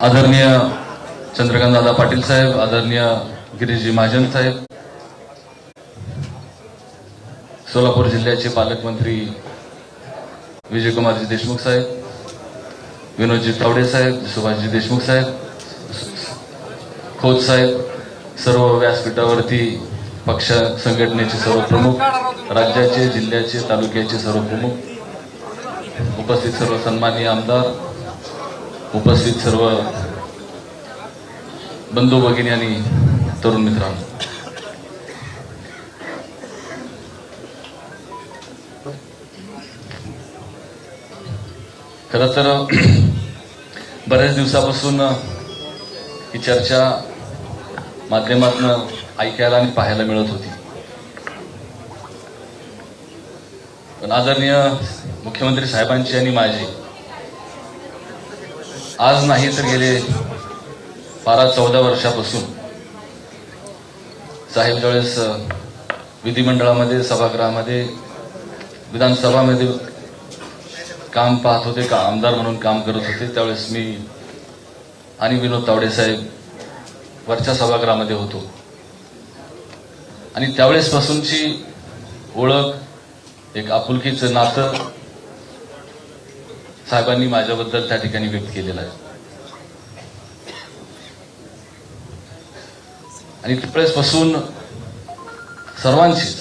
आदरणीय चंद्रकांत दादा पाटील साहेब आदरणीय गिरीजी महाजन साहेब सोलापूर जिल्ह्याचे पालकमंत्री विजयकुमारजी देशमुख साहेब विनोदजी तावडे साहेब सुभाषजी देशमुख साहेब खोत साहेब सर्व व्यासपीठावरती पक्ष संघटनेचे सर्व प्रमुख राज्याचे जिल्ह्याचे तालुक्याचे सर्व प्रमुख उपस्थित सर्व सन्माननीय आमदार उपस्थित सर्व बंधू भगिनी आणि तरुण मित्रांनो. खर तर बऱ्याच दिवसापासून ही चर्चा माध्यमातून ऐकायला आणि पाहायला मिळत होती. पण आदरणीय मुख्यमंत्री साहेबांची आणि माझी आज नाही तर गेले बारा चौदा वर्षापासून. साहेब ज्यावेळेस विधिमंडळामध्ये सभागृहामध्ये विधानसभामध्ये काम पाहत होते का आमदार म्हणून काम करत होते त्यावेळेस मी आणि विनोद तावडे साहेब वरच्या सभागृहामध्ये होतो. आणि त्यावेळेसपासूनची ओळख एक आपुलकीचं नातं साहेबांनी माझ्याबद्दल त्या ठिकाणी व्यक्त केलेला आहे. आणि पुढेच बसून सर्वांशीच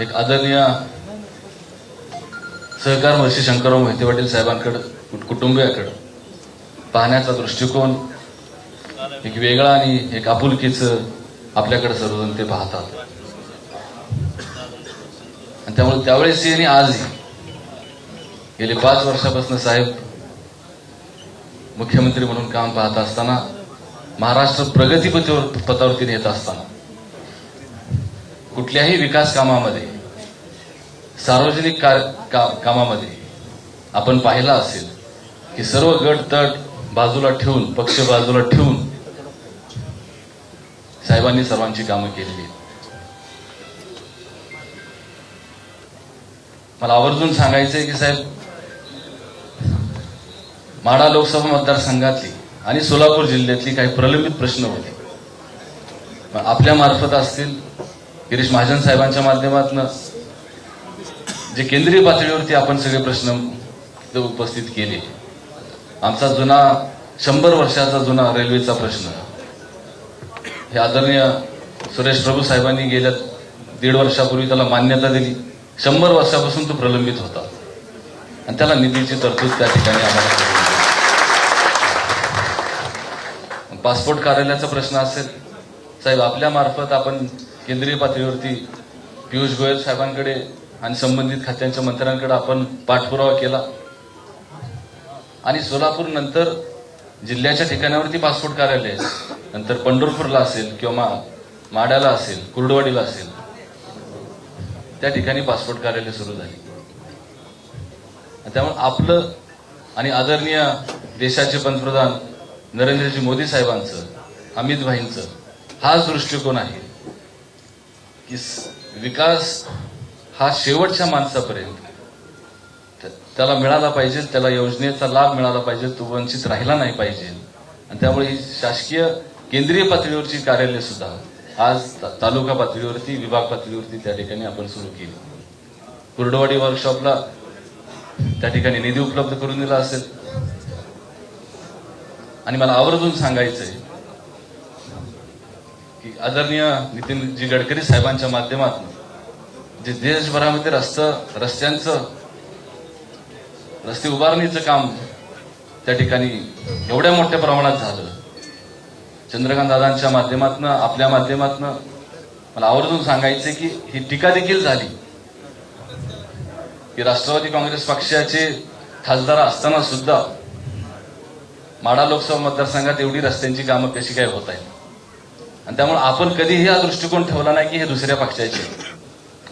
एक आदरणीय सहकार महर्षी शंकरराव मोहिते पाटील साहेबांकडं कुटुंबियाकडं पाहण्याचा दृष्टिकोन एक वेगळा आणि एक आपुलकीच आपल्याकडे सर्वजण ते पाहतात. आणि त्यामुळे त्यावेळेस आणि आजही गेले पाच वर्षापासून साहेब मुख्यमंत्री म्हणून काम पाहत असताना महाराष्ट्र प्रगतीपतीवर पथावरती नेत असताना कुठल्याही विकास कामामध्ये सार्वजनिक का- का- कामामध्ये आपण पाहिला असेल की सर्व गट तट बाजूला ठेवून पक्ष बाजूला ठेवून साहेबांनी सर्वांची कामं केलेली आहेत. मला आवर्जून सांगायचंय की साहेब माढा लोकसभा मतदारसंघातली आणि सोलापूर जिल्ह्यातली काही प्रलंबित प्रश्न होते. आपल्या मार्फत असतील गिरीश महाजन साहेबांच्या माध्यमातून जे केंद्रीय पातळीवरती आपण सगळे प्रश्न उपस्थित केले. आमचा जुना शंभर वर्षाचा जुना रेल्वेचा प्रश्न. हे आदरणीय सुरेश प्रभू साहेबांनी गेल्या दीड वर्षापूर्वी त्याला मान्यता दिली. शंभर वर्षापासून तो प्रलंबित होता. आणि त्याला निधीची तरतूद त्या ठिकाणी आम्हाला करून दिली. पासपोर्ट कार्यालयाचा प्रश्न असेल साहेब आपल्या मार्फत आपण केंद्रीय पातळीवरती पियुष गोयल साहेबांकडे आणि संबंधित खात्यांच्या मंत्र्यांकडे आपण पाठपुरावा केला. आणि सोलापूर नंतर जिल्ह्याच्या ठिकाणावरती पासपोर्ट कार्यालय नंतर पंढरपूरला असेल किंवा माड्याला असेल कुर्डवाडीला असेल त्या ठिकाणी पासपोर्ट कार्यालय सुरू झाली. त्यामुळे आपलं आणि आदरणीय देशाचे पंतप्रधान नरेंद्रजी मोदी साहेबांचं अमित भाईंचं हाच दृष्टिकोन आहे की विकास हा शेवटच्या माणसापर्यंत. त्याला मिळाला पाहिजे त्याला योजनेचा लाभ मिळाला पाहिजे तो वंचित राहिला नाही पाहिजे. आणि त्यामुळे ही शासकीय केंद्रीय पातळीवरची कार्यालय सुद्धा आज तालुका पातळीवरती विभाग पातळीवरती त्या ठिकाणी आपण सुरू केली. कुर्डवाडी वर्कशॉपला त्या ठिकाणी निधी उपलब्ध करून दिला असेल. आणि मला आवर्जून सांगायचंय की आदरणीय नितीनजी गडकरी साहेबांच्या माध्यमातून जे देशभरामध्ये रस्त रस्त्यांचं रस्ते उभारणीचं काम त्या ठिकाणी एवढ्या मोठ्या प्रमाणात झालं. चंद्रकांत दादांच्या माध्यमातून आपल्या माध्यमातून मला आवर्जून सांगायचं की ही टीका देखील झाली की राष्ट्रवादी काँग्रेस पक्षाचे खासदार असताना सुद्धा माडा लोकसभा मतदारसंघात एवढी रस्त्यांची कामं कशी काय होत आहेत? आणि त्यामुळे आपण कधीही हा दृष्टिकोन ठेवला नाही की हे दुसऱ्या पक्षाचे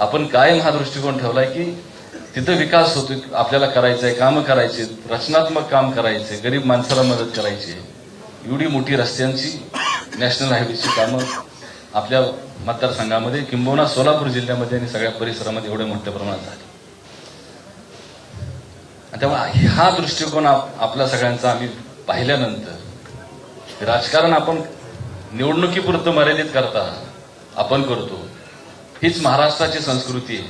आपण कायम हा दृष्टिकोन ठेवलाय की तिथं विकास होतो आपल्याला करायचंय कामं करायचे रचनात्मक काम करायचे गरीब माणसाला मदत करायची एवढी मोठी रस्त्यांची नॅशनल हायवेची कामं आपल्या मतदारसंघामध्ये किंबहुना सोलापूर जिल्ह्यामध्ये आणि सगळ्या परिसरामध्ये एवढ्या मोठ्या प्रमाणात झाली. आणि त्यामुळे हा दृष्टिकोन आप- आपल्या सगळ्यांचा आम्ही पाहिल्यानंतर राजकारण आपण निवडणुकीपुरतं मर्यादित करता आपण करतो. हीच महाराष्ट्राची संस्कृती आहे.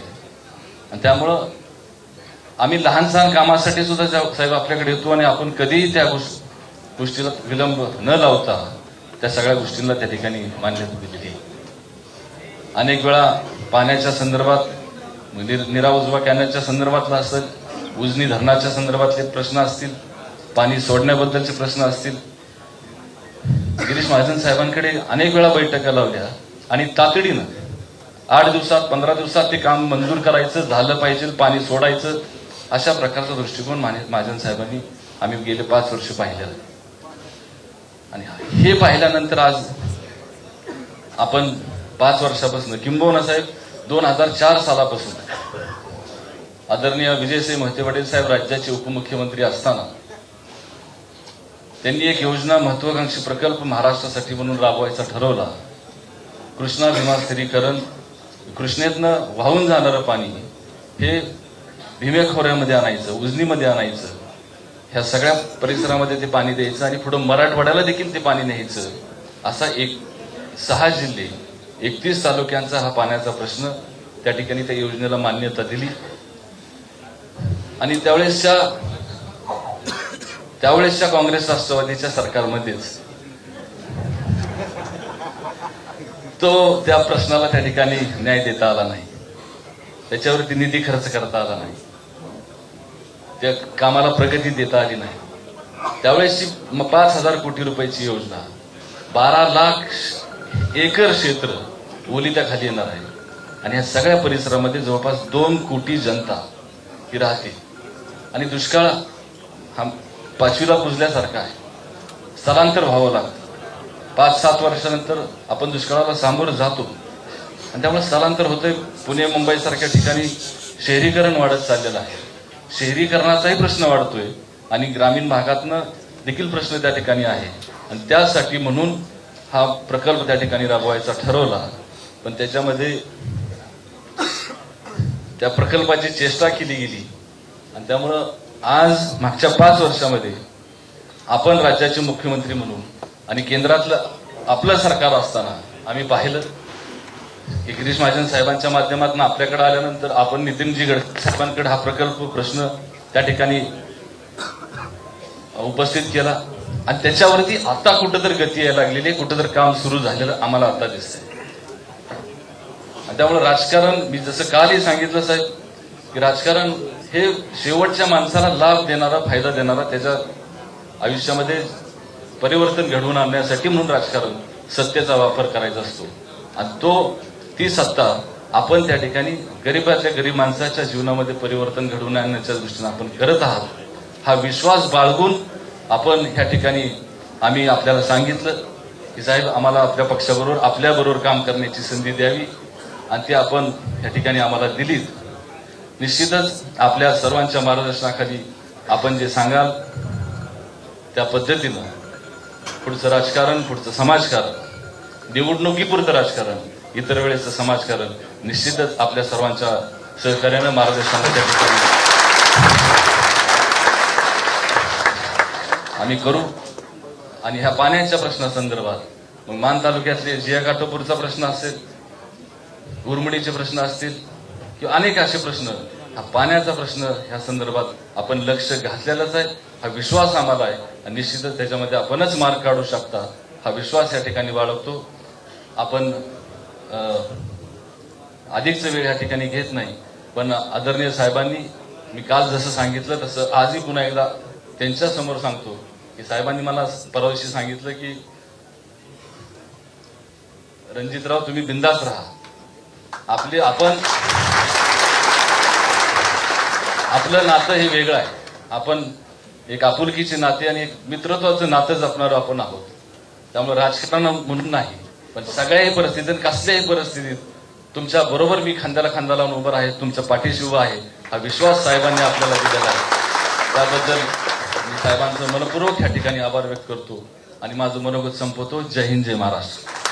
आणि त्यामुळं आम्ही लहान सहान कामासाठी सुद्धा साहेब आपल्याकडे येतो आणि आपण कधीही त्या गोष्टीला विलंब न लावता त्या सगळ्या गोष्टींना त्या ठिकाणी मान्यता दिलेली अनेक वेळा पाण्याच्या संदर्भात म्हणजे निरा उजवा कॅनलच्या संदर्भातला असेल उजनी धरणाच्या संदर्भातले प्रश्न असतील पाणी सोडण्याबद्दलचे प्रश्न असतील. गिरीश महाजन साहेबांकडे अनेक वेळा बैठका लावल्या आणि तातडीनं आठ दिवसात पंधरा दिवसात ते काम मंजूर करायचं झालं पाहिजे पाणी सोडायचं अशा प्रकारचा दृष्टिकोन माने- महाजन साहेबांनी आम्ही गेले पाच वर्ष पाहिलेलं आणि हे पाहिल्यानंतर आज आपण पाच वर्षापासून किंबहुना साहेब दोन हजार चार सालापासून आदरणीय विजयसिंह महते पाटील साहेब राज्याचे उपमुख्यमंत्री असताना त्यांनी एक योजना महत्वाकांक्षी प्रकल्प महाराष्ट्रासाठी म्हणून राबवायचा ठरवला. कृष्णा भीमा स्थिरीकरण कृष्णेतनं वाहून जाणारं पाणी हे भीमे खोऱ्यामध्ये आणायचं उजनीमध्ये आणायचं. ह्या सगळ्या परिसरामध्ये ते पाणी द्यायचं आणि पुढं मराठवाड्याला देखील ते पाणी न्यायचं. असा एक सहा जिल्हे एकतीस तालुक्यांचा हा पाण्याचा प्रश्न त्या ठिकाणी त्या योजनेला मान्यता दिली. आणि त्यावेळेसच्या त्यावेळेसच्या काँग्रेस राष्ट्रवादीच्या सरकारमध्येच तो त्या प्रश्नाला त्या ठिकाणी न्याय देता आला नाही. त्याच्यावरती निधी खर्च करता आला नाही. त्या कामाला प्रगती देता आली नाही. त्यावेळेसची पाच हजार कोटी रुपयाची योजना बारा लाख एकर क्षेत्र ओलित्या खाली येणार आहे. आणि ह्या सगळ्या परिसरामध्ये जवळपास दोन कोटी जनता ही राहते. आणि दुष्काळ हा पाचवीला पुजल्यासारखा आहे. स्थलांतर व्हावं लागतं. पाच सात वर्षानंतर आपण दुष्काळाला सामोरं जातो. आणि त्यामुळे स्थलांतर होतंय पुणे मुंबईसारख्या ठिकाणी शहरीकरण वाढत चाललेलं आहे. शहरीकरणाचाही प्रश्न वाढतोय आणि ग्रामीण भागातनं देखील प्रश्न त्या ठिकाणी आहे. आणि त्यासाठी म्हणून हा प्रकल्प त्या ठिकाणी राबवायचा ठरवला. पण त्याच्यामध्ये त्या प्रकल्पाची चेष्टा केली गेली. आणि त्यामुळं आज मागच्या पाच वर्षामध्ये आपण राज्याचे मुख्यमंत्री म्हणून आणि केंद्रातलं आपलं सरकार असताना आम्ही पाहिलं. की गिरीश महाजन साहेबांच्या माध्यमातून आपल्याकडे आल्यानंतर आपण नितीनजी गडकरी साहेबांकडे हा प्रकल्प प्रश्न त्या ठिकाणी उपस्थित केला. आणि त्याच्यावरती आता कुठंतरी गती यायला लागलेली आहे. कुठंतरी काम सुरू झालेलं आम्हाला आता दिसतंय. आणि त्यामुळे राजकारण मी जसं कालही सांगितलं साहेब की राजकारण हे शेवटच्या माणसाला लाभ देणारा फायदा देणारा त्याच्या आयुष्यामध्ये परिवर्तन घडवून आणण्यासाठी म्हणून राजकारण सत्तेचा वापर करायचा असतो. आणि तो ती सत्ता आपण त्या ठिकाणी गरीबाच्या गरीब माणसाच्या जीवनामध्ये परिवर्तन घडवून आणण्याच्या दृष्टीने आपण करत आहात. हा विश्वास बाळगून आपण ह्या ठिकाणी आम्ही आपल्याला सांगितलं की साहेब आम्हाला आपल्या पक्षाबरोबर आपल्याबरोबर काम करण्याची संधी द्यावी आणि ती आपण ह्या ठिकाणी आम्हाला दिलीत. निश्चितच आपल्या सर्वांच्या मार्गदर्शनाखाली आपण जे सांगाल त्या पद्धतीनं पुढचं राजकारण पुढचं समाजकारण निवडणुकीपुरतं राजकारण इतर वेळेचं समाजकारण निश्चितच आपल्या सर्वांच्या सहकार्यानं मार्गदर्शनाला त्या ठिकाणी आम्ही करू. आणि ह्या पाण्याच्या प्रश्नासंदर्भात मग मान तालुक्यातले जिया काटोपूरचा प्रश्न असेल उरमडीचे प्रश्न असतील किंवा अनेक असे प्रश्न. हा पाण्याचा प्रश्न ह्या संदर्भात आपण लक्ष घातलेलाच आहे. हा विश्वास आम्हाला आहे. आणि निश्चितच त्याच्यामध्ये आपणच मार्ग काढू शकता. हा विश्वास या ठिकाणी बाळगतो. आपण अधिकचा अधिकच वेळ या ठिकाणी घेत नाही. पण आदरणीय साहेबांनी मी काल जसं सांगितलं तसं आजही पुन्हा एकदा त्यांच्यासमोर सांगतो की साहेबांनी मला परवा दिवशी सांगितलं की रणजितराव तुम्ही बिंदास राहा. आपले आपण आपलं नातं हे वेगळं आहे. आपण एक आपुलकीचे नाते आणि एक मित्रत्वाचं नातं जपणार आपण आहोत. त्यामुळे राजकारण म्हणून नाही पण सगळ्याही परिस्थितीत कसल्याही परिस्थितीत तुमच्या बरोबर मी खांद्याला खांदा लावून उभं आहे तुमच्या पाठीशी उभा आहे हा विश्वास साहेबांनी आपल्याला दिलेला आहे. त्याबद्दल मी साहेबांचं मनपूर्वक या ठिकाणी आभार व्यक्त करतो आणि माझं मनोगत संपवतो. जय हिंद जय महाराष्ट्र.